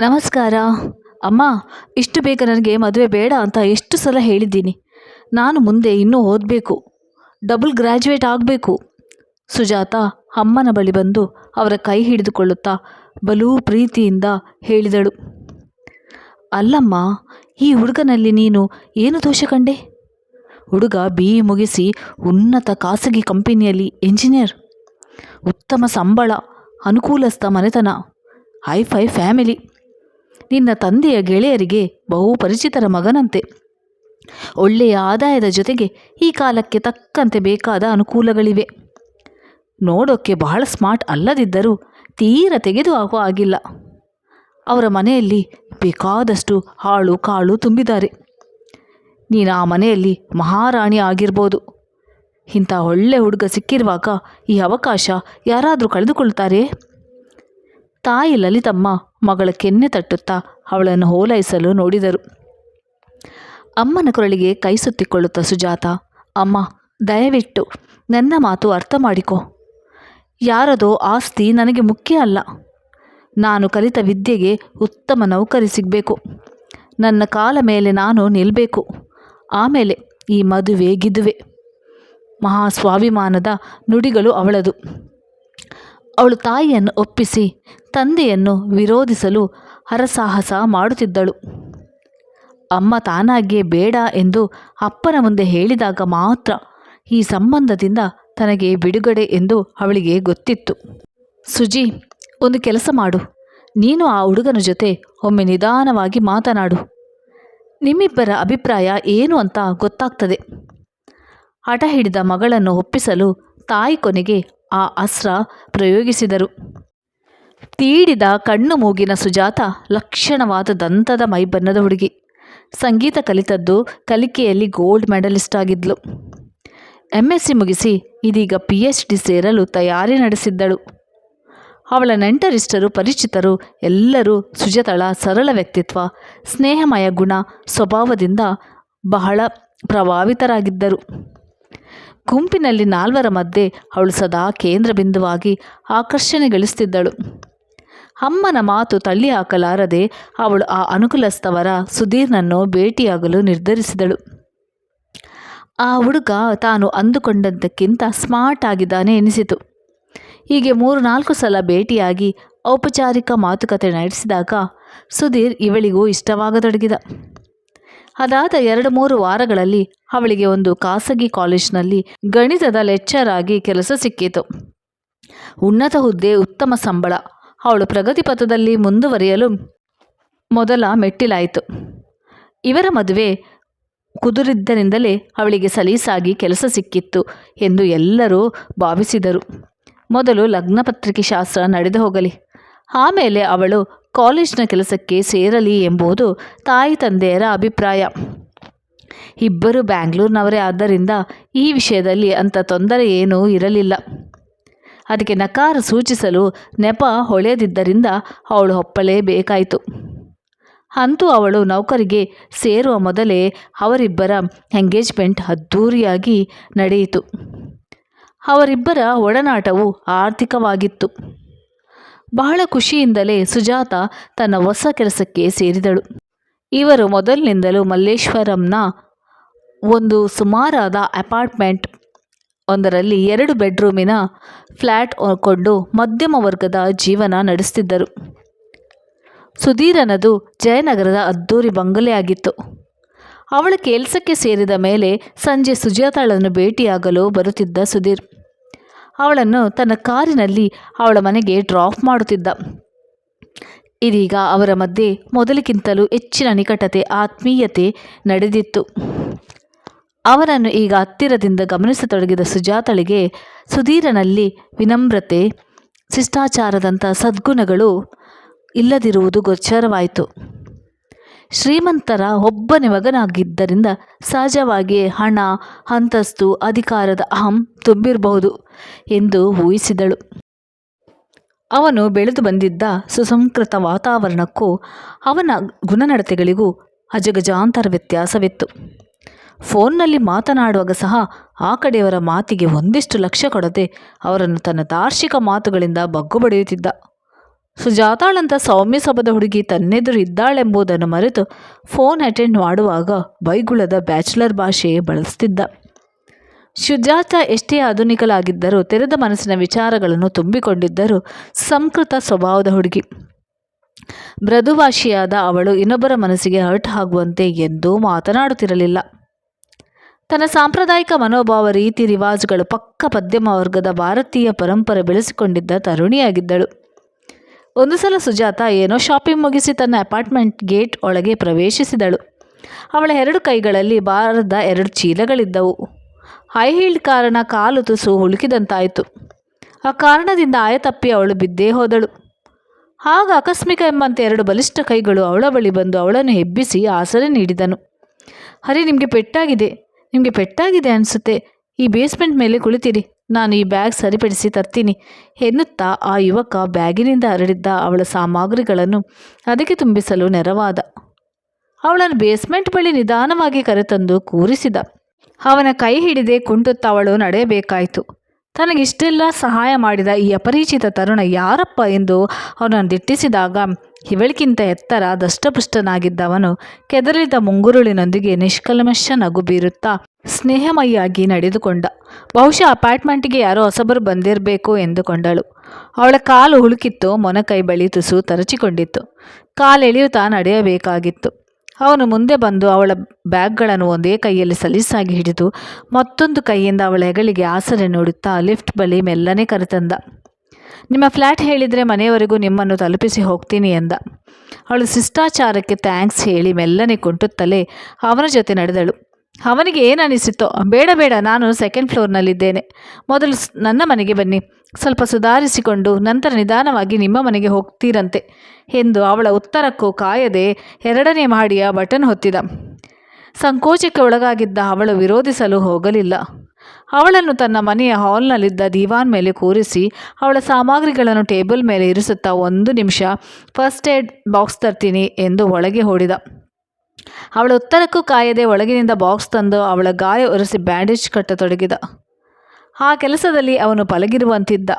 ನಮಸ್ಕಾರ. ಅಮ್ಮ, ಇಷ್ಟು ಬೇಗ ನನಗೆ ಮದುವೆ ಬೇಡ ಅಂತ ಎಷ್ಟು ಸಲ ಹೇಳಿದ್ದೀನಿ. ನಾನು ಮುಂದೆ ಇನ್ನೂ ಓದಬೇಕು. ಡಬಲ್ ಗ್ರ್ಯಾಜುಯೇಟ್ ಆಗಬೇಕು. ಸುಜಾತ ಅಮ್ಮನ ಬಳಿ ಬಂದು ಅವರ ಕೈ ಹಿಡಿದುಕೊಳ್ಳುತ್ತಾ ಬಲೂ ಪ್ರೀತಿಯಿಂದ ಹೇಳಿದಳು. ಅಲ್ಲಮ್ಮ, ಈ ಹುಡುಗನಲ್ಲಿ ನೀನು ಏನು ದೋಷ ಕಂಡೆ? ಹುಡುಗ ಬಿ ಇ ಮುಗಿಸಿ ಉನ್ನತ ಖಾಸಗಿ ಕಂಪನಿಯಲ್ಲಿ ಎಂಜಿನಿಯರ್. ಉತ್ತಮ ಸಂಬಳ, ಅನುಕೂಲಸ್ಥ ಮನೆತನ, ಹೈ ಫೈ ಫ್ಯಾಮಿಲಿ. ನಿನ್ನ ತಂದೆಯ ಗೆಳೆಯರಿಗೆ ಬಹು ಪರಿಚಿತರ ಮಗನಂತೆ. ಒಳ್ಳೆಯ ಆದಾಯದ ಜೊತೆಗೆ ಈ ಕಾಲಕ್ಕೆ ತಕ್ಕಂತೆ ಬೇಕಾದ ಅನುಕೂಲಗಳಿವೆ. ನೋಡೋಕ್ಕೆ ಬಹಳ ಸ್ಮಾರ್ಟ್ ಅಲ್ಲದಿದ್ದರೂ ತೀರ ತೆಗೆದು ಹಾಕೋ ಆಗಿಲ್ಲ ಅವರ ಮನೆಯಲ್ಲಿ ಬೇಕಾದಷ್ಟು ಹಾಳು ಕಾಳು ತುಂಬಿದ್ದಾರೆ. ನೀನು ಆ ಮನೆಯಲ್ಲಿ ಮಹಾರಾಣಿ ಆಗಿರ್ಬೋದು. ಇಂಥ ಒಳ್ಳೆ ಹುಡುಗ ಸಿಕ್ಕಿರುವಾಗ ಈ ಅವಕಾಶ ಯಾರಾದರೂ ಕಳೆದುಕೊಳ್ತಾರೆ? ತಾಯಿ ಲಲಿತಮ್ಮ ಮಗಳ ಕೆನ್ನೆ ತಟ್ಟುತ್ತಾ ಅವಳನ್ನು ಓಲೈಸಲು ನೋಡಿದರು. ಅಮ್ಮನ ಕೊರಳಿಗೆ ಕೈ ಸುತ್ತಿಕೊಳ್ಳುತ್ತ ಸುಜಾತ, ಅಮ್ಮ, ದಯವಿಟ್ಟು ನನ್ನ ಮಾತು ಅರ್ಥ ಮಾಡಿಕೊ. ಯಾರದೋ ಆಸ್ತಿ ನನಗೆ ಮುಖ್ಯ ಅಲ್ಲ. ನಾನು ಕಲಿತ ವಿದ್ಯೆಗೆ ಉತ್ತಮ ನೌಕರಿ ಸಿಗಬೇಕು. ನನ್ನ ಕಾಲ ಮೇಲೆ ನಾನು ನಿಲ್ಲಬೇಕು ಆಮೇಲೆ ಈ ಮದುವೆ ಗಿದುವೆ. ಮಹಾ ಸ್ವಾಭಿಮಾನದ ನುಡಿಗಳು ಅವಳದು. ಅವಳು ತಾಯಿಯನ್ನು ಒಪ್ಪಿಸಿ ತಂದೆಯನ್ನು ವಿರೋಧಿಸಲು ಹರಸಾಹಸ ಮಾಡುತ್ತಿದ್ದಳು. ಅಮ್ಮ ತಾನಾಗಿಯೇ ಬೇಡ ಎಂದು ಅಪ್ಪನ ಮುಂದೆ ಹೇಳಿದಾಗ ಮಾತ್ರ ಈ ಸಂಬಂಧದಿಂದ ತನಗೆ ಬಿಡುಗಡೆ ಎಂದು ಅವಳಿಗೆ ಗೊತ್ತಿತ್ತು. ಸುಜಿ, ಒಂದು ಕೆಲಸ ಮಾಡು. ನೀನು ಆ ಹುಡುಗನ ಜೊತೆ ಒಮ್ಮೆ ನಿಧಾನವಾಗಿ ಮಾತನಾಡು. ನಿಮ್ಮಿಬ್ಬರ ಅಭಿಪ್ರಾಯ ಏನು ಅಂತ ಗೊತ್ತಾಗ್ತದೆ. ಹಠ ಹಿಡಿದ ಮಗಳನ್ನು ಒಪ್ಪಿಸಲು ತಾಯಿ ಕೊನೆಗೆ ಆ ಅಸ್ತ್ರ ಪ್ರಯೋಗಿಸಿದರು. ತೀಡಿದ ಕಣ್ಣು ಮೂಗಿನ ಸುಜಾತ ಲಕ್ಷಣವಾದ ದಂತದ ಮೈಬಣ್ಣದ ಹುಡುಗಿ. ಸಂಗೀತ ಕಲಿತದ್ದು ಕಲಿಕೆಯಲ್ಲಿ ಗೋಲ್ಡ್ ಮೆಡಲಿಸ್ಟ್ ಆಗಿದ್ಲು. ಎಂ ಎಸ್ ಸಿ ಮುಗಿಸಿ ಇದೀಗ ಪಿ ಎಚ್ ಡಿ ಸೇರಲು ತಯಾರಿ ನಡೆಸಿದ್ದಳು. ಅವಳ ನೆಂಟರಿಷ್ಟರು ಪರಿಚಿತರು ಎಲ್ಲರೂ ಸುಜತಳ ಸರಳ ವ್ಯಕ್ತಿತ್ವ, ಸ್ನೇಹಮಯ ಗುಣ, ಸ್ವಭಾವದಿಂದ ಬಹಳ ಪ್ರಭಾವಿತರಾಗಿದ್ದರು. ಗುಂಪಿನಲ್ಲಿ ನಾಲ್ವರ ಮಧ್ಯೆ ಅವಳು ಸದಾ ಕೇಂದ್ರ ಬಿಂದುವಾಗಿ ಆಕರ್ಷಣೆಗಳಿಸುತ್ತಿದ್ದಳು ಅಮ್ಮನ ಮಾತು ತಳ್ಳಿ ಹಾಕಲಾರದೆ ಅವಳು ಆ ಅನುಕೂಲಸ್ಥವರ ಸುಧೀರ್ನನ್ನು ಭೇಟಿಯಾಗಲು ನಿರ್ಧರಿಸಿದಳು. ಆ ಹುಡುಗ ತಾನು ಅಂದುಕೊಂಡದ್ದಕ್ಕಿಂತ ಸ್ಮಾರ್ಟ್ ಆಗಿದ್ದಾನೆ ಎನಿಸಿತು. ಹೀಗೆ ಮೂರು ನಾಲ್ಕು ಸಲ ಭೇಟಿಯಾಗಿ ಔಪಚಾರಿಕ ಮಾತುಕತೆ ನಡೆಸಿದಾಗ ಸುಧೀರ್ ಇವಳಿಗೂ ಇಷ್ಟವಾಗತೊಡಗಿದ. ಅದಾದ ಎರಡು ಮೂರು ವಾರಗಳಲ್ಲಿ ಅವಳಿಗೆ ಒಂದು ಖಾಸಗಿ ಕಾಲೇಜ್ನಲ್ಲಿ ಗಣಿತದ ಲೆಕ್ಚರ್ ಆಗಿ ಕೆಲಸ ಸಿಕ್ಕಿತು. ಉನ್ನತ ಹುದ್ದೆ ಉತ್ತಮ ಸಂಬಳ ಅವಳು ಪ್ರಗತಿ ಪಥದಲ್ಲಿ ಮುಂದುವರಿಯಲು ಮೊದಲ ಮೆಟ್ಟಿಲಾಯಿತು. ಇವರ ಮದುವೆ ಕುದುರಿದ್ದರಿಂದಲೇ ಅವಳಿಗೆ ಸಲೀಸಾಗಿ ಕೆಲಸ ಸಿಕ್ಕಿತ್ತು ಎಂದು ಎಲ್ಲರೂ ಭಾವಿಸಿದರು. ಮೊದಲು ಲಗ್ನಪತ್ರಿಕೆ ಶಾಸ್ತ್ರ ನಡೆದು ಹೋಗಲಿ, ಆಮೇಲೆ ಅವಳು ಕಾಲೇಜಿನ ಕೆಲಸಕ್ಕೆ ಸೇರಲಿ ಎಂಬುದು ತಾಯಿ ತಂದೆಯರ ಅಭಿಪ್ರಾಯ. ಇಬ್ಬರು ಬ್ಯಾಂಗ್ಳೂರಿನವರೇ ಆದ್ದರಿಂದ ಈ ವಿಷಯದಲ್ಲಿ ಅಂಥ ತೊಂದರೆ ಏನೂ ಇರಲಿಲ್ಲ. ಅದಕ್ಕೆ ನಕಾರ ಸೂಚಿಸಲು ನೆಪ ಹೊಳೆಯದಿದ್ದರಿಂದ ಅವಳು ಒಪ್ಪಲೇಬೇಕಾಯಿತು. ಅಂತೂ ಅವಳು ನೌಕರಿಗೆ ಸೇರುವ ಮೊದಲೇ ಅವರಿಬ್ಬರ ಎಂಗೇಜ್ಮೆಂಟ್ ಅದ್ಧೂರಿಯಾಗಿ ನಡೆಯಿತು. ಅವರಿಬ್ಬರ ಒಡನಾಟವು ಆರ್ಥಿಕವಾಗಿತ್ತು. ಬಹಳ ಖುಷಿಯಿಂದಲೇ ಸುಜಾತ ತನ್ನ ಹೊಸ ಕೆಲಸಕ್ಕೆ ಸೇರಿದಳು. ಇವರು ಮೊದಲಿನಿಂದಲೂ ಮಲ್ಲೇಶ್ವರಂನ ಒಂದು ಸುಮಾರಾದ ಅಪಾರ್ಟ್ಮೆಂಟ್ ಒಂದರಲ್ಲಿ ಎರಡು ಬೆಡ್ರೂಮಿನ ಫ್ಲ್ಯಾಟ್ ಕೊಂಡು ಮಧ್ಯಮ ವರ್ಗದ ಜೀವನ ನಡೆಸ್ತಿದ್ದರು. ಸುಧೀರನದು ಜಯನಗರದ ಅದ್ದೂರಿ ಬಂಗಲೆಯಾಗಿತ್ತು ಅವಳ ಕೆಲಸಕ್ಕೆ ಸೇರಿದ ಮೇಲೆ ಸಂಜೆ ಸುಜಾತಾಳನ್ನು ಭೇಟಿಯಾಗಲು ಬರುತ್ತಿದ್ದ ಸುಧೀರ್. ಅವಳನ್ನು ತನ್ನ ಕಾರಿನಲ್ಲಿ ಅವಳ ಮನೆಗೆ ಡ್ರಾಪ್ ಮಾಡುತ್ತಿದ್ದ. ಇದೀಗ ಅವರ ಮಧ್ಯೆ ಮೊದಲಿಗಿಂತಲೂ ಹೆಚ್ಚಿನ ನಿಕಟತೆ, ಆತ್ಮೀಯತೆ ನಡೆದಿತ್ತು. ಅವರನ್ನು ಈಗ ಹತ್ತಿರದಿಂದ ಗಮನಿಸತೊಡಗಿದ ಸುಜಾತಳಿಗೆ ಸುಧೀರನಲ್ಲಿ ವಿನಮ್ರತೆ, ಶಿಷ್ಟಾಚಾರದಂಥ ಸದ್ಗುಣಗಳು ಇಲ್ಲದಿರುವುದು ಗೋಚರವಾಯಿತು. ಶ್ರೀಮಂತರ ಒಬ್ಬನೇ ಮಗನಾಗಿದ್ದರಿಂದ ಸಹಜವಾಗಿಯೇ ಹಣ, ಅಂತಸ್ತು, ಅಧಿಕಾರದ ಅಹಂ ತುಂಬಿರಬಹುದು ಎಂದು ಊಹಿಸಿದಳು. ಅವನು ಬೆಳೆದು ಬಂದಿದ್ದ ಸುಸಂಸ್ಕೃತ ವಾತಾವರಣಕ್ಕೂ ಅವನ ಗುಣನಡತೆಗಳಿಗೂ ಅಜಗಜಾಂತರ ವ್ಯತ್ಯಾಸವಿತ್ತು. ಫೋನ್ನಲ್ಲಿ ಮಾತನಾಡುವಾಗ ಸಹ ಆ ಕಡೆಯವರ ಮಾತಿಗೆ ಒಂದಿಷ್ಟು ಲಕ್ಷ್ಯ ಕೊಡದೆ ಅವರನ್ನು ತನ್ನ ದಾರ್ಶಿಕ ಮಾತುಗಳಿಂದ ಬಗ್ಗು ಬಡಿಯುತ್ತಿದ್ದ. ಸುಜಾತಾಳಂತ ಸೌಮ್ಯ ಸಭದ ಹುಡುಗಿ ತನ್ನೆದುರು ಇದ್ದಾಳೆಂಬುದನ್ನು ಮರೆತು ಫೋನ್ ಅಟೆಂಡ್ ಮಾಡುವಾಗ ಬೈಗುಳದ ಬ್ಯಾಚುಲರ್ ಭಾಷೆಯೇ ಬಳಸ್ತಿದ್ದ. ಸುಜಾತ ಎಷ್ಟೇ ಆಧುನಿಕಲಾಗಿದ್ದರೂ ತೆರೆದ ಮನಸ್ಸಿನ ವಿಚಾರಗಳನ್ನು ತುಂಬಿಕೊಂಡಿದ್ದರೂ ಸಂಸ್ಕೃತ ಸ್ವಭಾವದ ಹುಡುಗಿ. ಮೃದುಭಾಷಿಯಾದ ಅವಳು ಇನ್ನೊಬ್ಬರ ಮನಸ್ಸಿಗೆ ಹರ್ಟ್ ಆಗುವಂತೆ ಎಂದೂ ಮಾತನಾಡುತ್ತಿರಲಿಲ್ಲ. ತನ್ನ ಸಾಂಪ್ರದಾಯಿಕ ಮನೋಭಾವ, ರೀತಿ, ರಿವಾಜುಗಳು ಪಕ್ಕ ಮಧ್ಯಮ ವರ್ಗದ ಭಾರತೀಯ ಪರಂಪರೆ ಬೆಳೆಸಿಕೊಂಡಿದ್ದ ತರುಣಿಯಾಗಿದ್ದಳು. ಒಂದು ಸಲ ಸುಜಾತ ಏನೋ ಶಾಪಿಂಗ್ ಮುಗಿಸಿ ತನ್ನ ಅಪಾರ್ಟ್ಮೆಂಟ್ ಗೇಟ್ ಒಳಗೆ ಪ್ರವೇಶಿಸಿದಳು. ಅವಳ ಎರಡು ಕೈಗಳಲ್ಲಿ ಬಾರದ ಎರಡು ಚೀಲಗಳಿದ್ದವು. ಹೈ ಹೀಲ್ಡ್ ಕಾರಣ ಕಾಲು ತುಸು ಹುಳುಕಿದಂತಾಯಿತು. ಆ ಕಾರಣದಿಂದ ಆಯತಪ್ಪಿ ಅವಳು ಬಿದ್ದೇ ಹೋದಳು. ಆಗ ಆಕಸ್ಮಿಕ ಎಂಬಂತೆ ಎರಡು ಬಲಿಷ್ಠ ಕೈಗಳು ಅವಳ ಬಳಿ ಬಂದು ಅವಳನ್ನು ಹೆಬ್ಬಿಸಿ ಆಸರೆ ನೀಡಿದನು. ಹರಿ ನಿಮಗೆ ಪೆಟ್ಟಾಗಿದೆ. ನಿಮಗೆ ಪೆಟ್ಟಾಗಿದೆ ಅನಿಸುತ್ತೆ. ಈ ಬೇಸ್ಮೆಂಟ್ ಮೇಲೆ ಕುಳಿತಿರಿ. ನಾನು ಈ ಬ್ಯಾಗ್ ಸರಿಪಡಿಸಿ ತರ್ತೀನಿ. ಎನ್ನುತ್ತಾ ಆ ಯುವಕ ಬ್ಯಾಗಿನಿಂದ ಹರಡಿದ್ದ ಅವಳ ಸಾಮಗ್ರಿಗಳನ್ನು ಅದಕ್ಕೆ ತುಂಬಿಸಲು ನೆರವಾದ. ಅವಳನ್ನು ಬೇಸ್ಮೆಂಟ್ ಬಳಿ ನಿಧಾನವಾಗಿ ಕರೆತಂದು ಕೂರಿಸಿದ. ಅವನ ಕೈ ಹಿಡಿದೇ ಕುಂಟುತ್ತಾ ಅವಳು ನಡೆಯಬೇಕಾಯಿತು. ತನಗಿಷ್ಟೆಲ್ಲ ಸಹಾಯ ಮಾಡಿದ ಈ ಅಪರಿಚಿತ ತರುಣ ಯಾರಪ್ಪ ಎಂದು ಅವನನ್ನು ದಿಟ್ಟಿಸಿದಾಗ ಇವಳಿಗಿಂತ ಎತ್ತರ ದಷ್ಟಪುಷ್ಟನಾಗಿದ್ದವನು ಕೆದರಿದ ಮುಂಗುರುಳಿನೊಂದಿಗೆ ನಿಷ್ಕಲ್ಮಶ ನಗು ಬೀರುತ್ತಾ ಸ್ನೇಹಮಯಿಯಾಗಿ ನಡೆದುಕೊಂಡ. ಬಹುಶಃ ಅಪಾರ್ಟ್ಮೆಂಟ್ಗೆ ಯಾರೋ ಹೊಸಬರು ಬಂದಿರಬೇಕು ಎಂದುಕೊಂಡಳು. ಅವಳ ಕಾಲು ಹುಳುಕಿತ್ತು ಮೊನಕೈ ಬಳಿ ತುಸು ತರಚಿಕೊಂಡಿತ್ತು. ಕಾಲೆಳೆಯುತ್ತಾ ನಡೆಯಬೇಕಾಗಿತ್ತು. ಅವನು ಮುಂದೆ ಬಂದು ಅವಳ ಬ್ಯಾಗ್ಗಳನ್ನು ಒಂದೇ ಕೈಯಲ್ಲಿ ಸಲೀಸಾಗಿ ಹಿಡಿದು ಮತ್ತೊಂದು ಕೈಯಿಂದ ಅವಳ ಹೆಗಳಿಗೆ ಆಸರೆ ನೋಡುತ್ತಾ ಲಿಫ್ಟ್ ಬಳಿ ಮೆಲ್ಲನೆ ಕರೆತಂದ. ನಿಮ್ಮ ಫ್ಲ್ಯಾಟ್ ಹೇಳಿದರೆ ಮನೆಯವರೆಗೂ ನಿಮ್ಮನ್ನು ತಲುಪಿಸಿ ಹೋಗ್ತೀನಿ ಎಂದ. ಅವಳು ಶಿಷ್ಟಾಚಾರಕ್ಕೆ ಥ್ಯಾಂಕ್ಸ್ ಹೇಳಿ ಮೆಲ್ಲನೆ ಕುಂಟುತ್ತಲೇ ಅವನ ಜೊತೆ ನಡೆದಳು. ಅವನಿಗೆ ಏನು ಅನಿಸಿತೋ, ಬೇಡ ಬೇಡ, ನಾನು ಸೆಕೆಂಡ್ ಫ್ಲೋರ್ನಲ್ಲಿದ್ದೇನೆ ಮೊದಲು ನನ್ನ ಮನೆಗೆ ಬನ್ನಿ. ಸ್ವಲ್ಪ ಸುಧಾರಿಸಿಕೊಂಡು ನಂತರ ನಿಧಾನವಾಗಿ ನಿಮ್ಮ ಮನೆಗೆ ಹೋಗ್ತೀರಂತೆ ಎಂದು ಅವಳ ಉತ್ತರಕ್ಕೂ ಕಾಯದೆ ಎರಡನೇ ಮಹಡಿಯ ಬಟನ್ ಹೊತ್ತಿದ. ಸಂಕೋಚಕ್ಕೆ ಒಳಗಾಗಿದ್ದ ಅವಳು ವಿರೋಧಿಸಲು ಹೋಗಲಿಲ್ಲ. ಅವಳನ್ನು ತನ್ನ ಮನೆಯ ಹಾಲ್ನಲ್ಲಿದ್ದ ದಿವಾನ್ ಮೇಲೆ ಕೂರಿಸಿ ಅವಳ ಸಾಮಗ್ರಿಗಳನ್ನು ಟೇಬಲ್ ಮೇಲೆ ಇರಿಸುತ್ತಾ ಒಂದು ನಿಮಿಷ ಫಸ್ಟ್ ಏಡ್ ಬಾಕ್ಸ್ ತರ್ತೀನಿ ಎಂದು ಒಳಗೆ ಓಡಿದ ಅವಳ ಉತ್ತರಕ್ಕೂ ಕಾಯದೆ ಒಳಗಿನಿಂದ ಬಾಕ್ಸ್ ತಂದು ಅವಳ ಗಾಯ ಒರೆಸಿ ಬ್ಯಾಂಡೇಜ್ ಕಟ್ಟತೊಡಗಿದ. ಆ ಕೆಲಸದಲ್ಲಿ ಅವನು ಪಲಗಿರುವಂತಿದ್ದ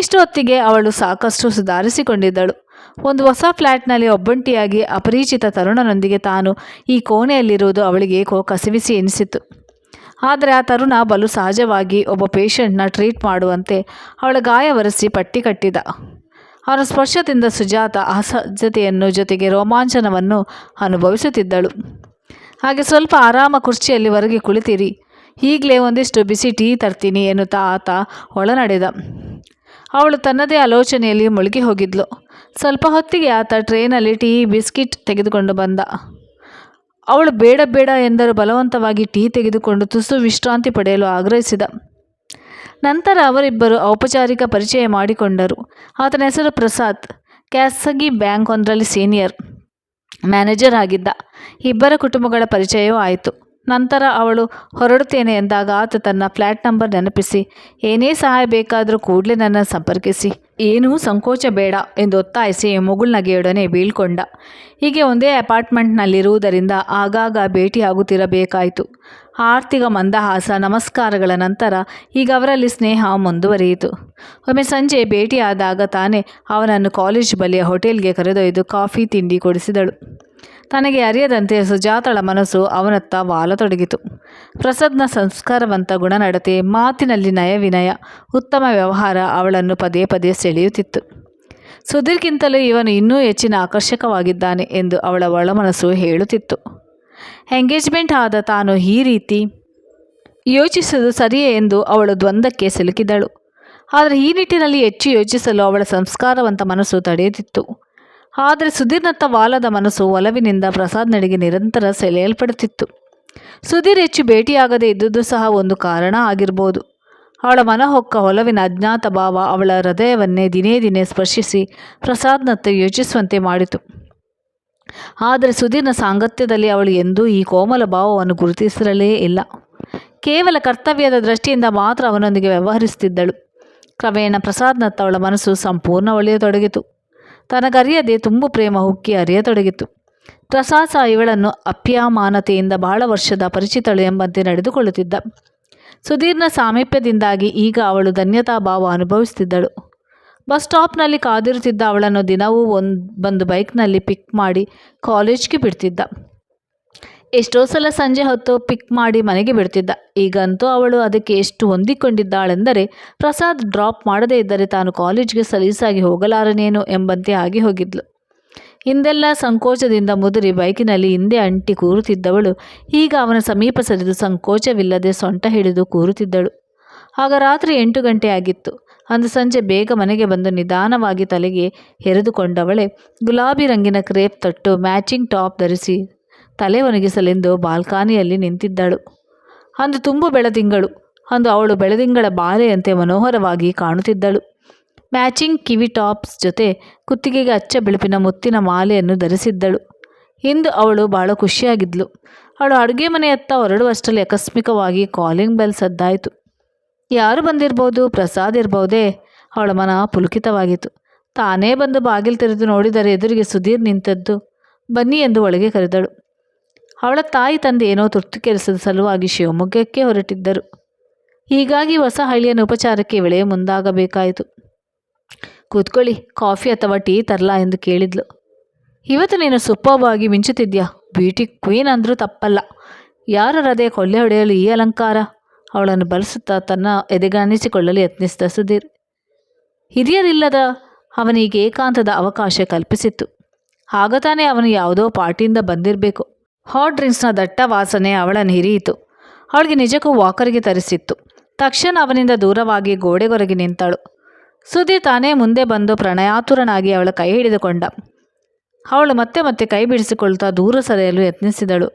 ಇಷ್ಟು ಹೊತ್ತಿಗೆ ಅವಳು ಸಾಕಷ್ಟು ಸುಧಾರಿಸಿಕೊಂಡಿದ್ದಳು. ಒಂದು ಹೊಸ ಫ್ಲ್ಯಾಟ್ನಲ್ಲಿ ಒಬ್ಬಂಟಿಯಾಗಿ ಅಪರಿಚಿತ ತರುಣನೊಂದಿಗೆ ತಾನು ಈ ಕೋಣೆಯಲ್ಲಿರುವುದು ಅವಳಿಗೆ ಕಸಿವಿಸಿ ಎನಿಸಿತು. ಆದರೆ ಆ ತರುಣ ಬಲು ಸಹಜವಾಗಿ ಒಬ್ಬ ಪೇಷಂಟ್ನ ಟ್ರೀಟ್ ಮಾಡುವಂತೆ ಅವಳ ಗಾಯ ಒರೆಸಿ ಪಟ್ಟಿ ಕಟ್ಟಿದ. ಅವರ ಸ್ಪರ್ಶದಿಂದ ಸುಜಾತ ಅಸಹಜತೆಯನ್ನು ಜೊತೆಗೆ ರೋಮಾಂಚನವನ್ನು ಅನುಭವಿಸುತ್ತಿದ್ದಳು. ಹಾಗೆ ಸ್ವಲ್ಪ ಆರಾಮ ಕುರ್ಚಿಯಲ್ಲಿ ಹೊರಗೆ ಕುಳಿತಿರಿ. ಈಗಲೇ ಒಂದಿಷ್ಟು ಬಿಸಿ ಟೀ ತರ್ತೀನಿ ಎನ್ನುತ್ತಾ ಆತ ಒಳನಡೆದ. ಅವಳು ತನ್ನದೇ ಆಲೋಚನೆಯಲ್ಲಿ ಮುಳುಗಿ ಹೋಗಿದ್ಲು. ಸ್ವಲ್ಪ ಹೊತ್ತಿಗೆ ಆತ ಟ್ರೈನಲ್ಲಿ ಟೀ, ಬಿಸ್ಕಿಟ್ ತೆಗೆದುಕೊಂಡು ಬಂದ. ಅವಳು ಬೇಡ ಬೇಡ ಎಂದರು ಬಲವಂತವಾಗಿ ಟೀ ತೆಗೆದುಕೊಂಡು ತುಸು ವಿಶ್ರಾಂತಿ ಪಡೆಯಲು ಆಗ್ರಹಿಸಿದ. ನಂತರ ಅವರಿಬ್ಬರು ಔಪಚಾರಿಕ ಪರಿಚಯ ಮಾಡಿಕೊಂಡರು. ಆತನ ಹೆಸರು ಪ್ರಸಾದ್. ಖಾಸಗಿ ಬ್ಯಾಂಕ್ ಒಂದರಲ್ಲಿ ಸೀನಿಯರ್ ಮ್ಯಾನೇಜರ್ ಆಗಿದ್ದ. ಇಬ್ಬರ ಕುಟುಂಬಗಳ ಪರಿಚಯವೂ ಆಯಿತು. ನಂತರ ಅವಳು ಹೊರಡುತ್ತೇನೆ ಎಂದಾಗ ಆತ ತನ್ನ ಫ್ಲ್ಯಾಟ್ ನಂಬರ್ ನೆನಪಿಸಿ, ಏನೇ ಸಹಾಯ ಬೇಕಾದರೂ ಕೂಡಲೇ ನನ್ನ ಸಂಪರ್ಕಿಸಿ. ಏನೂ ಸಂಕೋಚ ಬೇಡ ಎಂದು ಒತ್ತಾಯಿಸಿ ಮುಗುಳ್ನಗೆಯೊಡನೆ ಬೀಳ್ಕೊಂಡ. ಹೀಗೆ ಒಂದೇ ಅಪಾರ್ಟ್ಮೆಂಟ್ನಲ್ಲಿರುವುದರಿಂದ ಆಗಾಗ ಭೇಟಿಯಾಗುತ್ತಿರಬೇಕಾಯಿತು. ಆರ್ಥಿಕ ಮಂದಹಾಸ, ನಮಸ್ಕಾರಗಳ ನಂತರ ಈಗ ಅವರಲ್ಲಿ ಸ್ನೇಹ ಮುಂದುವರಿಯಿತು. ಒಮ್ಮೆ ಸಂಜೆ ಭೇಟಿಯಾದಾಗ ತಾನೇ ಅವನನ್ನು ಕಾಲೇಜ್ ಬಳಿಯ ಹೋಟೆಲ್ಗೆ ಕರೆದೊಯ್ದು ಕಾಫಿ, ತಿಂಡಿ ಕೊಡಿಸಿದಳು. ತನಗೆ ಅರಿಯದಂತೆ ಸುಜಾತಳ ಮನಸ್ಸು ಅವನತ್ತ ವಾಲತೊಡಗಿತು. ಪ್ರಸದ್ನ ಸಂಸ್ಕಾರವಂತ ಗುಣನಡತೆ, ಮಾತಿನಲ್ಲಿ ನಯವಿನಯ, ಉತ್ತಮ ವ್ಯವಹಾರ ಅವಳನ್ನು ಪದೇ ಪದೇ ಸೆಳೆಯುತ್ತಿತ್ತು. ಸುಧೀರ್ಗಿಂತಲೂ ಇವನು ಇನ್ನೂ ಹೆಚ್ಚಿನ ಆಕರ್ಷಕವಾಗಿದ್ದಾನೆ ಎಂದು ಅವಳ ಒಳಮನಸ್ಸು ಹೇಳುತ್ತಿತ್ತು. ಎಂಗೇಜ್ಮೆಂಟ್ ಆದ ತಾನು ಈ ರೀತಿ ಯೋಚಿಸುವುದು ಸರಿಯೇ ಎಂದು ಅವಳು ದ್ವಂದ್ವಕ್ಕೆ ಸಿಲುಕಿದಳು. ಆದರೆ ಈ ನಿಟ್ಟಿನಲ್ಲಿ ಹೆಚ್ಚು ಯೋಚಿಸಲು ಅವಳ ಸಂಸ್ಕಾರವಂತ ಮನಸ್ಸು ತಡೆಯುತ್ತಿತ್ತು. ಆದರೆ ಸುಧೀರ್ನತ್ತ ವಾಲದ ಮನಸ್ಸು ಒಲವಿನಿಂದ ಪ್ರಸಾದ್ ನಡೆಗೆ ನಿರಂತರ ಸೆಳೆಯಲ್ಪಡುತ್ತಿತ್ತು. ಸುಧೀರ್ ಹೆಚ್ಚು ಭೇಟಿಯಾಗದೇ ಇದ್ದುದು ಸಹ ಒಂದು ಕಾರಣ ಆಗಿರ್ಬೋದು. ಅವಳ ಮನಹೊಕ್ಕ ಒಲವಿನ ಅಜ್ಞಾತ ಭಾವ ಅವಳ ಹೃದಯವನ್ನೇ ದಿನೇ ದಿನೇ ಸ್ಪರ್ಶಿಸಿ ಪ್ರಸಾದ್ನತ್ತ ಯೋಚಿಸುವಂತೆ ಮಾಡಿತು. ಆದರೆ ಸುಧೀರ್ನ ಸಾಂಗತ್ಯದಲ್ಲಿ ಅವಳು ಎಂದೂ ಈ ಕೋಮಲ ಭಾವವನ್ನು ಗುರುತಿಸಿರಲೇ ಇಲ್ಲ. ಕೇವಲ ಕರ್ತವ್ಯದ ದೃಷ್ಟಿಯಿಂದ ಮಾತ್ರ ಅವನೊಂದಿಗೆ ವ್ಯವಹರಿಸುತ್ತಿದ್ದಳು. ಕ್ರಮೇಣ ಪ್ರಸಾದ್ನತ್ತ ಅವಳ ಮನಸ್ಸು ಸಂಪೂರ್ಣ ಒಳೆಯತೊಡಗಿತು ತನಗರಿಯದೆ ತುಂಬು ಪ್ರೇಮ ಹುಕ್ಕಿ ಅರಿಯತೊಡಗಿತು. ಪ್ರಸಾಸ ಇವಳನ್ನು ಅಪ್ಯಾಮಾನತೆಯಿಂದ ಬಹಳ ವರ್ಷದ ಪರಿಚಿತಳು ಎಂಬಂತೆ ನಡೆದುಕೊಳ್ಳುತ್ತಿದ್ದ. ಸುದೀರ್ಣ ಸಾಮೀಪ್ಯದಿಂದಾಗಿ ಈಗ ಅವಳು ಧನ್ಯತಾ ಭಾವ ಅನುಭವಿಸುತ್ತಿದ್ದಳು. ಬಸ್ ಸ್ಟಾಪ್ನಲ್ಲಿ ಕಾದಿರುತ್ತಿದ್ದ ಅವಳನ್ನು ದಿನವೂ ಒಂದು ಬಂದು ಬೈಕ್ನಲ್ಲಿ ಪಿಕ್ ಮಾಡಿ ಕಾಲೇಜ್ಗೆ ಬಿಡ್ತಿದ್ದ. ಎಷ್ಟೋ ಸಲ ಸಂಜೆ ಹೊತ್ತು ಪಿಕ್ ಮಾಡಿ ಮನೆಗೆ ಬಿಡ್ತಿದ್ದ. ಈಗಂತೂ ಅವಳು ಅದಕ್ಕೆ ಎಷ್ಟು ಹೊಂದಿಕೊಂಡಿದ್ದಾಳೆಂದರೆ, ಪ್ರಸಾದ್ ಡ್ರಾಪ್ ಮಾಡದೇ ಇದ್ದರೆ ತಾನು ಕಾಲೇಜ್ಗೆ ಸಲೀಸಾಗಿ ಹೋಗಲಾರನೇನು ಎಂಬಂತೆ ಆಗಿ ಹೋಗಿದ್ಲು. ಹಿಂದೆಲ್ಲ ಸಂಕೋಚದಿಂದ ಮುದುರಿ ಬೈಕಿನಲ್ಲಿ ಹಿಂದೆ ಅಂಟಿ ಕೂರುತ್ತಿದ್ದವಳು. ಈಗ ಅವನ ಸಮೀಪ ಸರಿದು ಸಂಕೋಚವಿಲ್ಲದೆ ಸೊಂಟ ಹಿಡಿದು ಕೂರುತ್ತಿದ್ದಳು. ಆಗ ರಾತ್ರಿ ಎಂಟು ಗಂಟೆ ಆಗಿತ್ತು. ಅಂದು ಸಂಜೆ ಬೇಗ ಮನೆಗೆ ಬಂದು ನಿಧಾನವಾಗಿ ತಲೆಗೆ ಹೆರೆದುಕೊಂಡವಳೆ ಗುಲಾಬಿ ರಂಗಿನ ಕ್ರೇಪ್ ತಟ್ಟು ಮ್ಯಾಚಿಂಗ್ ಟಾಪ್ ಧರಿಸಿ ತಲೆ ಒಣಗಿಸಲೆಂದು ಬಾಲ್ಕಾನಿಯಲ್ಲಿ ನಿಂತಿದ್ದಳು. ಅಂದು ತುಂಬು ಬೆಳದಿಂಗಳು, ಅಂದು ಅವಳು ಬೆಳದಿಂಗಳ ಬಾಲೆಯಂತೆ ಮನೋಹರವಾಗಿ ಕಾಣುತ್ತಿದ್ದಳು. ಮ್ಯಾಚಿಂಗ್ ಕಿವಿ ಟಾಪ್ಸ್ ಜೊತೆ ಕುತ್ತಿಗೆಗೆ ಅಚ್ಚ ಬಿಳುಪಿನ ಮುತ್ತಿನ ಮಾಲೆಯನ್ನು ಧರಿಸಿದ್ದಳು. ಇಂದು ಅವಳು ಬಹಳ ಖುಷಿಯಾಗಿದ್ಲು. ಅವಳು ಅಡುಗೆ ಮನೆಯತ್ತ ಹೊರಡುವಷ್ಟರಲ್ಲಿ ಆಕಸ್ಮಿಕವಾಗಿ ಕಾಲಿಂಗ್ ಬೆಲ್ ಸದ್ದಾಯಿತು. ಯಾರು ಬಂದಿರ್ಬೋದು, ಪ್ರಸಾದ್ ಇರಬಹುದೇ ಅವಳ ಮನ ಪುಲುಕಿತವಾಗಿತ್ತು. ತಾನೇ ಬಂದು ಬಾಗಿಲು ತೆರೆದು ನೋಡಿದರೆ ಎದುರಿಗೆ ಸುಧೀರ್ ನಿಂತದ್ದು, ಬನ್ನಿ ಎಂದು ಒಳಗೆ ಕರೆದಳು. ಅವಳ ತಾಯಿ ತಂದೆ ಏನೋ ತುರ್ತು ಕೆಲಸದ ಸಲುವಾಗಿ ಶಿವಮೊಗ್ಗಕ್ಕೆ ಹೊರಟಿದ್ದರು. ಹೀಗಾಗಿ ಹೊಸ ಹಳ್ಳಿಯನ್ನು ಉಪಚಾರಕ್ಕೆ ವೇಳೆ ಮುಂದಾಗಬೇಕಾಯಿತು. ಕೂತ್ಕೊಳ್ಳಿ, ಕಾಫಿ ಅಥವಾ ಟೀ ತರಲಾ ಎಂದು ಕೇಳಿದ್ಲು. ಇವತ್ತು ನೀನು ಸುಪ್ಪವಾಗಿ ಮಿಂಚುತ್ತಿದ್ಯಾ? ಬ್ಯೂಟಿ ಕ್ವೀನ್ ಅಂದರೂ ತಪ್ಪಲ್ಲ. ಯಾರ ಹೃದಯ ಕೊಳ್ಳೆ ಹೊಡೆಯಲು ಈ ಅಲಂಕಾರ? ಅವಳನ್ನು ಬಳಸುತ್ತಾ ತನ್ನ ಎದೆಗಾಣಿಸಿಕೊಳ್ಳಲು ಯತ್ನಿಸಿದ ಸುಧೀರ್. ಹಿರಿಯರಿಲ್ಲದ ಅವನಿಗೆ ಏಕಾಂತದ ಅವಕಾಶ ಕಲ್ಪಿಸಿತ್ತು. ಆಗ ತಾನೇ ಅವನು ಯಾವುದೋ ಪಾರ್ಟಿಯಿಂದ ಬಂದಿರಬೇಕು. ಹಾಟ್ ಡ್ರಿಂಕ್ಸ್ನ ದಟ್ಟ ವಾಸನೆ ಅವಳನ್ನು ಹಿರಿಯಿತು ಅವಳಿಗೆ ನಿಜಕ್ಕೂ ವಾಕರ್ಗೆ ತರಿಸಿತ್ತು. ತಕ್ಷಣ ಅವನಿಂದ ದೂರವಾಗಿ ಗೋಡೆಗೊರಗಿ ನಿಂತಳು. ಸುದೀರ್ ತಾನೇ ಮುಂದೆ ಬಂದು ಪ್ರಣಯಾತುರನಾಗಿ ಅವಳ ಕೈ ಹಿಡಿದುಕೊಂಡ. ಅವಳು ಮತ್ತೆ ಮತ್ತೆ ಕೈ ಬಿಡಿಸಿಕೊಳ್ತಾ ದೂರ ಸರಿಯಲು ಯತ್ನಿಸಿದಳು.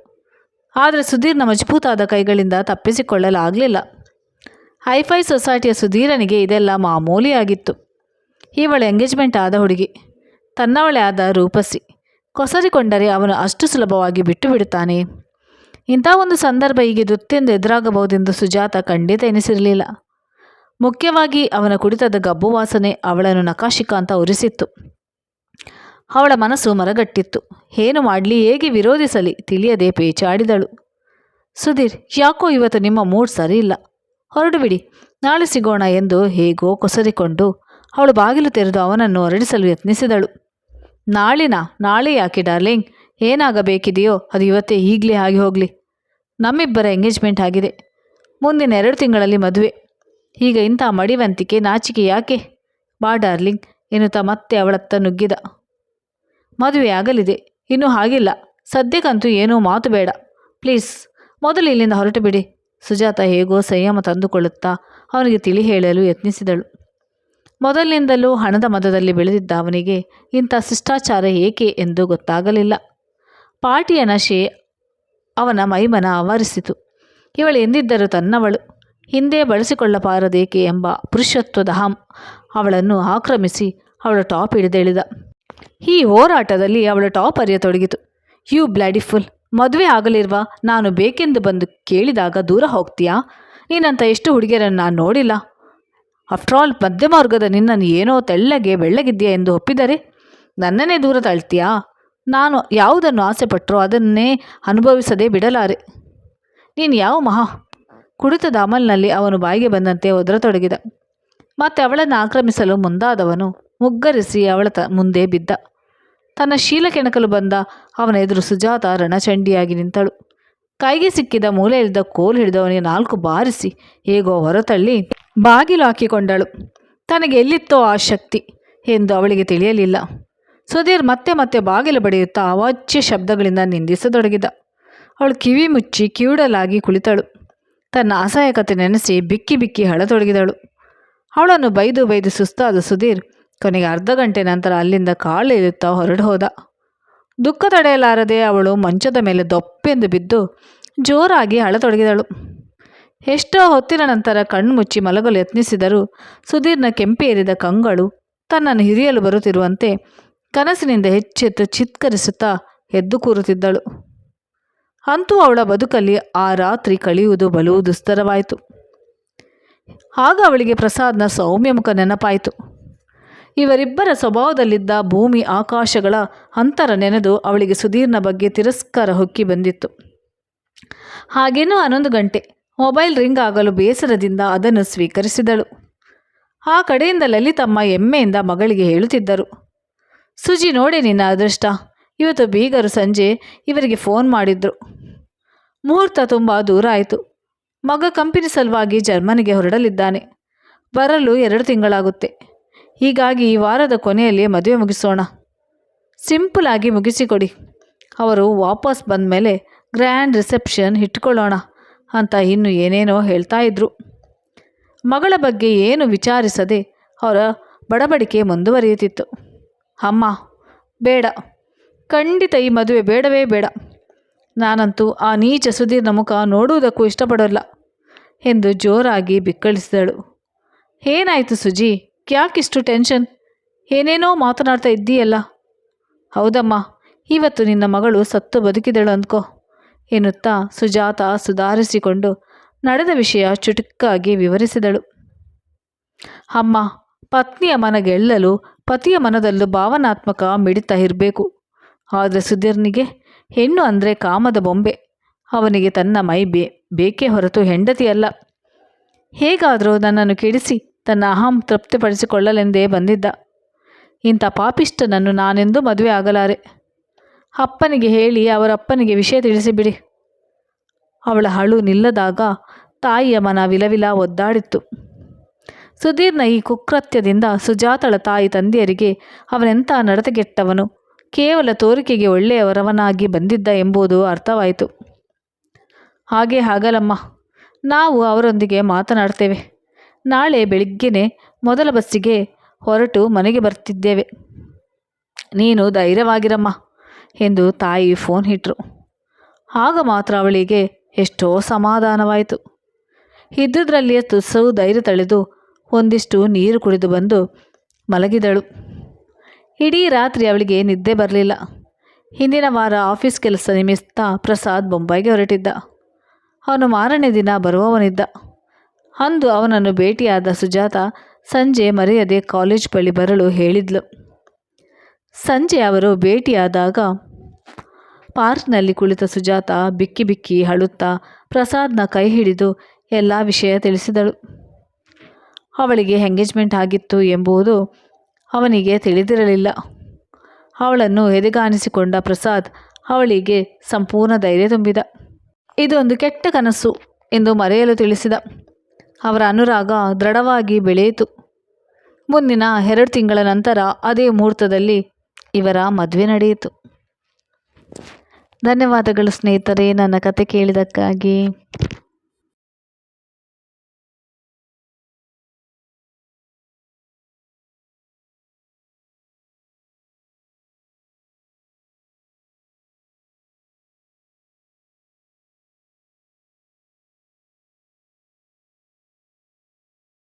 ಆದರೆ ಸುಧೀರ್ನ ಮಜಬೂತಾದ ಕೈಗಳಿಂದ ತಪ್ಪಿಸಿಕೊಳ್ಳಲಾಗಲಿಲ್ಲ. ಹೈಫೈ ಸೊಸೈಟಿಯ ಸುಧೀರನಿಗೆ ಇದೆಲ್ಲ ಮಾಮೂಲಿಯಾಗಿತ್ತು. ಇವಳ ಎಂಗೇಜ್ಮೆಂಟ್ ಆದ ಹುಡುಗಿ. ತನ್ನವಳೇ ಆದ ರೂಪಸಿ. ಕೊಸರಿಕೊಂಡರೆ ಅವನು ಅಷ್ಟು ಸುಲಭವಾಗಿ ಬಿಟ್ಟು ಬಿಡುತ್ತಾನೆ ಇಂಥ ಒಂದು ಸಂದರ್ಭ ಹೀಗೆ ದುತ್ತೆಂದು ಎದುರಾಗಬಹುದೆಂದು ಸುಜಾತ ಖಂಡಿತ ಎನಿಸಿರಲಿಲ್ಲ. ಮುಖ್ಯವಾಗಿ ಅವನ ಕುಡಿತದ ಗಬ್ಬು ವಾಸನೆ ಅವಳನ್ನು ನಕಾಶಿಕಾಂತ ಉರಿಸಿತ್ತು. ಅವಳ ಮನಸ್ಸು ಮರಗಟ್ಟಿತ್ತು. ಏನು ಮಾಡಲಿ, ಹೇಗೆ ವಿರೋಧಿಸಲಿ, ತಿಳಿಯದೆ ಪೇಚಾಡಿದಳು. ಸುಧೀರ್, ಯಾಕೋ ಇವತ್ತು ನಿಮ್ಮ ಮೂಡ್ ಸರಿ ಇಲ್ಲ ಹೊರಡು ಬಿಡಿ, ನಾಳೆ ಸಿಗೋಣ ಎಂದು ಹೇಗೋ ಕೊಸರಿಕೊಂಡು ಅವಳು ಬಾಗಿಲು ತೆರೆದು ಅವನನ್ನು ಹೊರಡಿಸಲು ಯತ್ನಿಸಿದಳು. ನಾಳಿನ? ನಾಳೆ ಯಾಕೆ ಡಾರ್ಲಿಂಗ್? ಏನಾಗಬೇಕಿದೆಯೋ? ಅದು ಇವತ್ತೇ ಈಗಲೇ ಆಗಿ ಹೋಗಲಿ. ನಮ್ಮಿಬ್ಬರ ಎಂಗೇಜ್ಮೆಂಟ್ ಆಗಿದೆ. ಮುಂದಿನ ಎರಡು ತಿಂಗಳಲ್ಲಿ ಮದುವೆ. ಈಗ ಇಂಥ ಮಡಿವಂತಿಕೆ, ನಾಚಿಕೆ ಯಾಕೆ? ಬಾ ಡಾರ್ಲಿಂಗ್, ಎನ್ನುತ್ತಾ ಮತ್ತೆ ಅವಳತ್ತ ನುಗ್ಗಿದ. ಮದುವೆ ಆಗಲಿದೆ. ಇನ್ನೂ ಹಾಗಿಲ್ಲ. ಸದ್ಯಕ್ಕಂತೂ ಏನೂ ಮಾತು ಬೇಡ. ಪ್ಲೀಸ್, ಮೊದಲು ಇಲ್ಲಿಂದ ಹೊರಟು ಬಿಡಿ. ಸುಜಾತ ಹೇಗೋ ಸಂಯಮ ತಂದುಕೊಳ್ಳುತ್ತಾ ಅವನಿಗೆ ತಿಳಿ ಹೇಳಲು ಯತ್ನಿಸಿದಳು. ಮೊದಲಿನಿಂದಲೂ ಹಣದ ಮದದಲ್ಲಿ ಬೆಳೆದಿದ್ದ ಅವನಿಗೆ ಇಂಥ ಶಿಷ್ಟಾಚಾರ ಏಕೆ ಎಂದು ಗೊತ್ತಾಗಲಿಲ್ಲ. ಪಾರ್ಟಿಯ ನಶೆ ಅವನ ಮೈಮನ ಆವರಿಸಿತು. ಇವಳು ಎಂದಿದ್ದರೂ ತನ್ನವಳು. ಹಿಂದೆ ಬಳಸಿಕೊಳ್ಳಬಾರದೇಕೆ ಎಂಬ ಪುರುಷತ್ವದ ಹಂ ಅವಳನ್ನು ಆಕ್ರಮಿಸಿ ಅವಳ ಟಾಪ್ ಹಿಡಿದೆಳೆದ. ಈ ಹೋರಾಟದಲ್ಲಿ ಅವಳ ಟಾಪ್ ಅರಿಯತೊಡಗಿತು ಯು ಬ್ಲಾಡಿಫುಲ್ ಮದುವೆ ಆಗಲಿರುವ ನಾನು ಬೇಕೆಂದು ಬಂದು ಕೇಳಿದಾಗ ದೂರ ಹೋಗ್ತೀಯಾ? ನೀನಂತ ಎಷ್ಟು ಹುಡುಗಿಯರನ್ನು ನಾನು ನೋಡಿಲ್ಲ. ಆಫ್ಟರ್ ಆಲ್ ಮಧ್ಯಮಾರ್ಗದ ನಿನ್ನನ್ನು ಏನೋ ತೆಳ್ಳಗೆ ಬೆಳ್ಳಗಿದ್ಯಾ ಎಂದು ಒಪ್ಪಿದರೆ, ನನ್ನನ್ನೇ ದೂರ ತಳ್ತೀಯಾ? ನಾನು ಯಾವುದನ್ನು ಆಸೆ ಪಟ್ಟರೋ ಅದನ್ನೇ ಅನುಭವಿಸದೆ ಬಿಡಲಾರೆ. ನೀನು ಯಾವ ಮಹಾ ಕುಡಿತದ ಅಮಲ್ನಲ್ಲಿ ಅವನು ಬಾಯಿಗೆ ಬಂದಂತೆ ಒದರತೊಡಗಿದ. ಮತ್ತೆ ಅವಳನ್ನು ಆಕ್ರಮಿಸಲು ಮುಂದಾದವನು ಮುಗ್ಗರಿಸಿ ಅವಳ ತ ಮುಂದೆ ಬಿದ್ದ. ತನ್ನ ಶೀಲ ಕೆಣಕಲು ಬಂದ ಅವನ ಎದುರು ಸುಜಾತ ರಣಚಂಡಿಯಾಗಿ ನಿಂತಳು. ಕೈಗೆ ಸಿಕ್ಕಿದ ಮೂಲೆಯಲ್ಲಿದ್ದ ಕೋಲು ಹಿಡಿದವನಿಗೆ ನಾಲ್ಕು ಬಾರಿಸಿ ಹೇಗೋ ಹೊರತಳ್ಳಿ ಬಾಗಿಲು ಹಾಕಿಕೊಂಡಳು. ತನಗೆ ಎಲ್ಲಿತ್ತೋ ಆ ಶಕ್ತಿ ಎಂದು ಅವಳಿಗೆ ತಿಳಿಯಲಿಲ್ಲ. ಸುಧೀರ್ ಮತ್ತೆ ಮತ್ತೆ ಬಾಗಿಲು ಬಡಿಯುತ್ತಾ ಅವಾಚ್ಯ ಶಬ್ದಗಳಿಂದ ನಿಂದಿಸತೊಡಗಿದ. ಅವಳು ಕಿವಿ ಮುಚ್ಚಿ ಕಿವುಡಲಾಗಿ ಕುಳಿತಳು. ತನ್ನ ಅಸಹಾಯಕತೆ ನೆನೆಸಿ ಬಿಕ್ಕಿ ಬಿಕ್ಕಿ ಹಳತೊಡಗಿದಳು ಅವಳನ್ನು ಬೈದು ಬೈದು ಸುಸ್ತಾದ ಸುಧೀರ್ ಕೊನೆಗೆ ಅರ್ಧ ಗಂಟೆ ನಂತರ ಅಲ್ಲಿಂದ ಕಾಲಿರುತ್ತಾ ಹೊರಡು ಹೋದ. ದುಃಖ ತಡೆಯಲಾರದೆ ಅವಳು ಮಂಚದ ಮೇಲೆ ದೊಪ್ಪೆಂದು ಬಿದ್ದು ಜೋರಾಗಿ ಅಳತೊಡಗಿದಳು. ಎಷ್ಟೋ ಹೊತ್ತಿನ ನಂತರ ಕಣ್ಣು ಮುಚ್ಚಿ ಮಲಗಲು ಯತ್ನಿಸಿದರೂ ಸುಧೀರ್ನ ಕೆಂಪೇರಿದ ಕಂಗಳು ತನ್ನನ್ನು ಹಿರಿಯಲು ಬರುತ್ತಿರುವಂತೆ ಕನಸಿನಿಂದ ಹೆಚ್ಚೆತ್ತು ಚಿತ್ಕರಿಸುತ್ತಾ ಎದ್ದು ಕೂರುತ್ತಿದ್ದಳು. ಅಂತೂ ಅವಳ ಬದುಕಲ್ಲಿ ಆ ರಾತ್ರಿ ಕಳೆಯುವುದು ಬಲು ದುಸ್ತರವಾಯಿತು. ಆಗ ಅವಳಿಗೆ ಪ್ರಸಾದ್ನ ಸೌಮ್ಯ ಮುಖ ನೆನಪಾಯಿತು. ಇವರಿಬ್ಬರ ಸ್ವಭಾವದಲ್ಲಿದ್ದ ಭೂಮಿ ಆಕಾಶಗಳ ಅಂತರ ನೆನೆದು ಅವಳಿಗೆ ಸುಧೀರ್ನ ಬಗ್ಗೆ ತಿರಸ್ಕಾರ ಹೊಕ್ಕಿ ಬಂದಿತ್ತು. ಹಾಗೇನೋ ಹನ್ನೊಂದು ಗಂಟೆ ಮೊಬೈಲ್ ರಿಂಗ್ ಆಗಲು ಬೇಸರದಿಂದ ಅದನ್ನು ಸ್ವೀಕರಿಸಿದಳು. ಆ ಕಡೆಯಿಂದ ಲಲಿತಮ್ಮ ಎಮ್ಮೆಯಿಂದ ಮಗಳಿಗೆ ಹೇಳುತ್ತಿದ್ದರು. ಸುಜಿ ನೋಡಿ ನಿನ್ನ ಅದೃಷ್ಟ. ಇವತ್ತು ಬೀಗರು ಸಂಜೆ ಇವರಿಗೆ ಫೋನ್ ಮಾಡಿದ್ರು. ಮುಹೂರ್ತ ತುಂಬ ದೂರ ಆಯಿತು. ಮಗ ಕಂಪನಿ ಸಲುವಾಗಿ ಜರ್ಮನಿಗೆ ಹೊರಡಲಿದ್ದಾನೆ. ಬರಲು ಎರಡು ತಿಂಗಳಾಗುತ್ತೆ. ಹೀಗಾಗಿ ಈ ವಾರದ ಕೊನೆಯಲ್ಲಿ ಮದುವೆ ಮುಗಿಸೋಣ. ಸಿಂಪಲ್ ಆಗಿ ಮುಗಿಸಿಕೊಡಿ. ಅವರು ವಾಪಸ್ ಬಂದ ಮೇಲೆ ಗ್ರ್ಯಾಂಡ್ ರಿಸೆಪ್ಷನ್ ಇಟ್ಕೊಳ್ಳೋಣ. ಅಂತ ಇನ್ನು ಏನೇನೋ ಹೇಳ್ತಾ ಇದ್ರು. ಮಗಳ ಬಗ್ಗೆ ಏನು ವಿಚಾರಿಸದೆ ಅವರ ಬಡಬಡಿಕೆ ಮುಂದುವರಿಯುತ್ತಿತ್ತು. ಅಮ್ಮ, ಬೇಡ. ಖಂಡಿತ ಈ ಮದುವೆ ಬೇಡವೇ ಬೇಡ. ನಾನಂತೂ ಆ ನೀಚ ಸುಧೀರ್ನ ಮುಖ ನೋಡುವುದಕ್ಕೂ ಇಷ್ಟಪಡೋಲ್ಲ ಎಂದು ಜೋರಾಗಿ ಬಿಕ್ಕಳಿಸಿದಳು. ಏನಾಯಿತು ಸುಜಿ? ಯಾಕಿಷ್ಟು ಟೆನ್ಷನ್? ಏನೇನೋ ಮಾತನಾಡ್ತಾ ಇದ್ದೀಯಲ್ಲ. ಹೌದಮ್ಮ, ಇವತ್ತು ನಿನ್ನ ಮಗಳು ಸತ್ತು ಬದುಕಿದಳು ಅಂದ್ಕೋ. ಎನ್ನುತ್ತಾ ಸುಜಾತ ಸುಧಾರಿಸಿಕೊಂಡು ನಡೆದ ವಿಷಯ ಚುಟುಕಾಗಿ ವಿವರಿಸಿದಳು. ಅಮ್ಮ, ಪತ್ನಿಯ ಮನ ಗೆಲ್ಲಲು ಪತಿಯ ಮನದಲ್ಲೂ ಭಾವನಾತ್ಮಕ ಮಿಡಿತ ಇರಬೇಕು. ಆದರೆ ಸುಧೀರ್ನಿಗೆ ಹೆಣ್ಣು ಅಂದರೆ ಕಾಮದ ಬೊಂಬೆ. ಅವನಿಗೆ ತನ್ನ ಮೈ ಬೇ, ಬೇಕೇ ಹೊರತು ಹೆಂಡತಿಯಲ್ಲ ಹೇಗಾದರೂ ನನ್ನನ್ನು ಕೆಡಿಸಿ ತನ್ನ ಅಹಂ ತೃಪ್ತಿಪಡಿಸಿಕೊಳ್ಳಲೆಂದೇ ಬಂದಿದ್ದ. ಇಂಥ ಪಾಪಿಷ್ಟನನ್ನು ನಾನೆಂದೂ ಮದುವೆ ಆಗಲಾರೆ. ಅಪ್ಪನಿಗೆ ಹೇಳಿ ಅವರಪ್ಪನಿಗೆ ವಿಷಯ ತಿಳಿಸಿಬಿಡಿ. ಅವಳ ಹಳು ನಿಲ್ಲದಾಗ ತಾಯಿಯ ಮನ ವಿಲವಿಲ ಒದ್ದಾಡಿತ್ತು. ಸುಧೀರ್ನ ಈ ಕುಕೃತ್ಯದಿಂದ ಸುಜಾತಳ ತಾಯಿ ತಂದೆಯರಿಗೆ ಅವನೆಂಥ ನಡತೆಗೆಟ್ಟವನು ಕೇವಲ ತೋರಿಕೆಗೆ ಒಳ್ಳೆಯವರವನಾಗಿ ಬಂದಿದ್ದ ಎಂಬುದು ಅರ್ಥವಾಯಿತು. ಹಾಗೆ ಹಾಗಲಮ್ಮ ನಾವು ಅವರೊಂದಿಗೆ ಮಾತನಾಡ್ತೇವೆ. ನಾಳೆ ಬೆಳಿಗ್ಗೆನೆ ಮೊದಲ ಬಸ್ಸಿಗೆ ಹೊರಟು ಮನೆಗೆ ಬರ್ತಿದ್ದೇವೆ. ನೀನು ಧೈರ್ಯವಾಗಿರಮ್ಮ. ಎಂದು ತಾಯಿ ಫೋನ್ ಇಟ್ಟರು ಆಗ ಮಾತ್ರ ಅವಳಿಗೆ ಎಷ್ಟೋ ಸಮಾಧಾನವಾಯಿತು. ಇದ್ದುದರಲ್ಲಿಯೇ ತುಸು ಧೈರ್ಯ ತಳೆದು ಒಂದಿಷ್ಟು ನೀರು ಕುಡಿದು ಬಂದು ಮಲಗಿದಳು. ಇಡೀ ರಾತ್ರಿ ಅವಳಿಗೆ ನಿದ್ದೆ ಬರಲಿಲ್ಲ. ಹಿಂದಿನ ವಾರ ಆಫೀಸ್ ಕೆಲಸ ನಿಮಿತ್ತ ಪ್ರಸಾದ್ ಬೊಂಬಾಯಿಗೆ ಹೊರಟಿದ್ದ. ಅವನು ಮಾರನೇ ದಿನ ಬರುವವನಿದ್ದ. ಅಂದು ಅವನನ್ನು ಭೇಟಿಯಾದ ಸುಜಾತ ಸಂಜೆ ಮರೆಯದೆ ಕಾಲೇಜ್ ಬಳಿ ಬರಲು ಹೇಳಿದ್ಲು. ಸಂಜೆ ಅವರು ಭೇಟಿಯಾದಾಗ ಪಾರ್ಕ್ನಲ್ಲಿ ಕುಳಿತ ಸುಜಾತ ಬಿಕ್ಕಿ ಬಿಕ್ಕಿ ಅಳುತ್ತಾ ಪ್ರಸಾದ್ನ ಕೈ ಹಿಡಿದು ಎಲ್ಲ ವಿಷಯ ತಿಳಿಸಿದಳು. ಅವಳಿಗೆ ಎಂಗೇಜ್ಮೆಂಟ್ ಆಗಿತ್ತು ಎಂಬುದು ಅವನಿಗೆ ತಿಳಿದಿರಲಿಲ್ಲ. ಅವಳನ್ನು ಎದೆಗಾಣಿಸಿಕೊಂಡ ಪ್ರಸಾದ್ ಅವಳಿಗೆ ಸಂಪೂರ್ಣ ಧೈರ್ಯ ತುಂಬಿದ. ಇದೊಂದು ಕೆಟ್ಟ ಕನಸು ಎಂದು ಮರೆಯಲು ತಿಳಿಸಿದ. ಅವರ ಅನುರಾಗ ದೃಢವಾಗಿ ಬೆಳೆಯಿತು. ಮುಂದಿನ ಎರಡು ತಿಂಗಳ ನಂತರ ಅದೇ ಮುಹೂರ್ತದಲ್ಲಿ ಇವರ ಮದುವೆ ನಡೆಯಿತು. ಧನ್ಯವಾದಗಳು ಸ್ನೇಹಿತರೆ ನನ್ನ ಕತೆ ಕೇಳಿದ್ದಕ್ಕಾಗಿ.